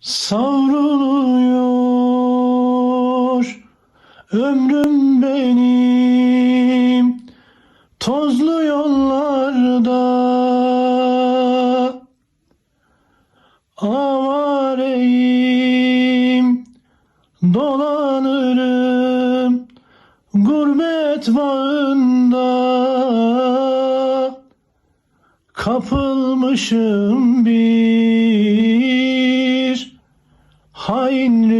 Savruluyor. Ömrüm benim. Tozlu yollarda. Avareyim. Dolanırım. Gurbet bağında. Kapılmışım bir hain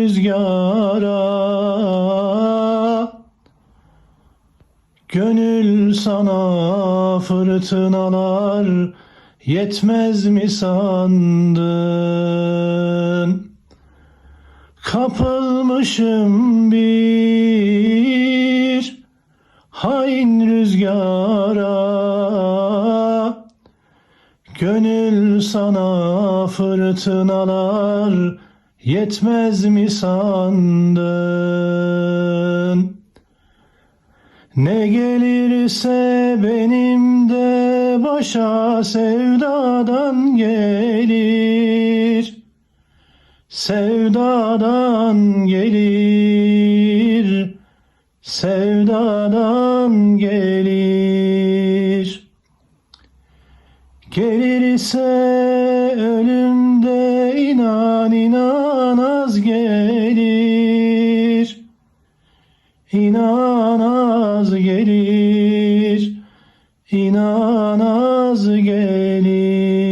rüzgara Gönül sana fırtınalar yetmez mi sandın? Kapılmışım bir hain rüzgara Gönül sana fırtınalar yetmez mi sandın? Ne gelirse benim de başa sevdadan gelir. Sevdadan gelir. Sevdadan gelir. Gelirse inan az gelir. İnan az gelir, inan az gelir.